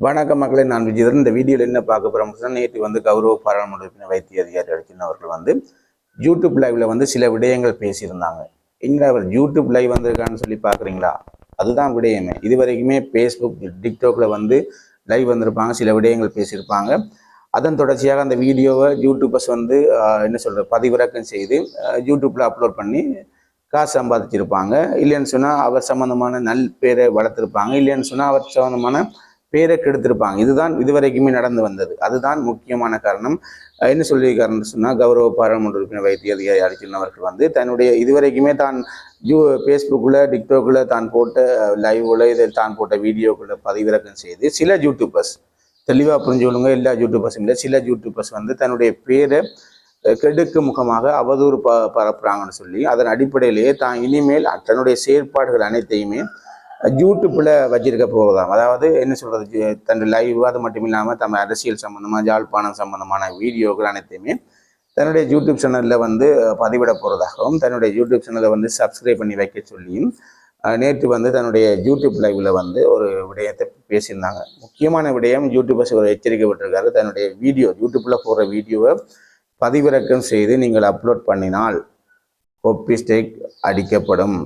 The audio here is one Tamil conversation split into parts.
வணக்கம் மக்களை நான் விஜயதன் இந்த வீடியோவில் என்ன பார்க்க போகிறோம் நேற்று வந்து கௌரவ பாராளுமன்ற உறுப்பினர் வைத்திய அதிகாரி அர்ஜுன் அவர்கள் வந்து யூடியூப் லைவ்ல வந்து சில விடயங்கள் பேசியிருந்தாங்க. எங்க அவர் யூடியூப் லைவ் வந்திருக்கான்னு சொல்லி பார்க்குறீங்களா? அதுதான் விடயமே. இது வரைக்குமே ஃபேஸ்புக் டிக்டாக்ல வந்து லைவ் வந்திருப்பாங்க சில விடயங்கள் பேசியிருப்பாங்க. அதன் தொடர்ச்சியாக அந்த வீடியோவை யூடியூபர்ஸ் வந்து என்ன சொல்கிறது பதிவிறக்கம் செய்து யூடியூப்பில் அப்லோட் பண்ணி காசு சம்பாதிச்சிருப்பாங்க. இல்லைன்னு சொன்னால் அவர் சம்மந்தமான நல் பேரை வளர்த்துருப்பாங்க. இல்லைன்னு சொன்னால் அவர் சம்மந்தமான பேரை கெடுத்திருப்பாங்க இதுதான் இதுவரைக்குமே நடந்து வந்தது. அதுதான் முக்கியமான காரணம். என்ன சொல்லியிருக்காருன்னு சொன்னால் கௌரவ பாராளுமன்ற உறுப்பினர் வைத்திய அதிகாரி அர்ஜுன் அவர்கள் வந்து தன்னுடைய இதுவரைக்குமே தான் யூ ஃபேஸ்புக்கில் டிக்டாக்கில் தான் போட்ட லைவில் இதில் தான் போட்ட வீடியோக்களை பதிவிறக்கம் செய்து சில யூடியூபர்ஸ் தெளிவாக புரிஞ்சுக்கொள்ளுங்க எல்லா யூடியூபர்ஸும் இல்லை சில யூடியூபர்ஸ் வந்து தன்னுடைய பேரை கெடுக்கு முகமாக அவதூறு ப பரப்புறாங்கன்னு சொல்லி அதன் அடிப்படையிலேயே தான் இனிமேல் தன்னுடைய செயற்பாடுகள் அனைத்தையுமே யூடியூப்பில் வச்சிருக்க போவதாம் அதாவது என்ன சொல்கிறது தன்னுடைய லைவ் அது மட்டும் இல்லாமல் தம் அரசியல் சம்மந்தமாக ஜாழ்ப்பாணம் சம்மந்தமான வீடியோக்கள் அனைத்தையுமே தன்னுடைய யூடியூப் சேனலில் வந்து பதிவிட போகிறதாகவும் தன்னுடைய யூடியூப் சேனலை வந்து சப்ஸ்கிரைப் பண்ணி வைக்க சொல்லியும் நேற்று வந்து தன்னுடைய யூடியூப் லைவில் வந்து ஒரு விடயத்தை பேசியிருந்தாங்க. முக்கியமான விடயம் யூடியூபர்ஸ் ஒரு எச்சரிக்கை விட்டுருக்காரு. தன்னுடைய வீடியோ யூடியூப்பில் போடுற வீடியோவை பதிவிறக்கம் செய்து நீங்கள் அப்லோட் பண்ணினால் கோப்பி ஸ்டேக் அடிக்கப்படும்.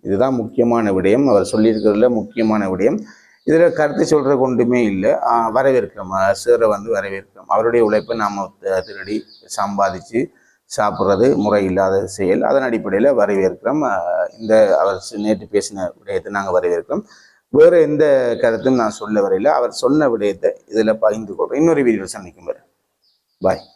இதுதான் முக்கியமான விடயம். அவர் சொல்லியிருக்கிறதுல முக்கியமான விடயம். இதில் கருத்து சொல்கிற கொண்டுமே இல்லை. வரவேற்கிறோம். ஆஹ் சேரை வந்து வரவேற்கிறோம். அவருடைய உழைப்பை நாம் திருடி சம்பாதிச்சு சாப்பிட்றது முறை இல்லாத செயல். அதன் அடிப்படையில் வரவேற்கிறோம். இந்த அவர் நேற்று பேசின விடயத்தை நாங்கள் வரவேற்கிறோம். வேறு எந்த கருத்தும் நான் சொல்ல வரையில அவர் சொன்ன விடயத்தை இதில் பகிர்ந்து கொள்கிறோம் இன்னொரு வீடியோ சந்திக்கும் வரை. பாய்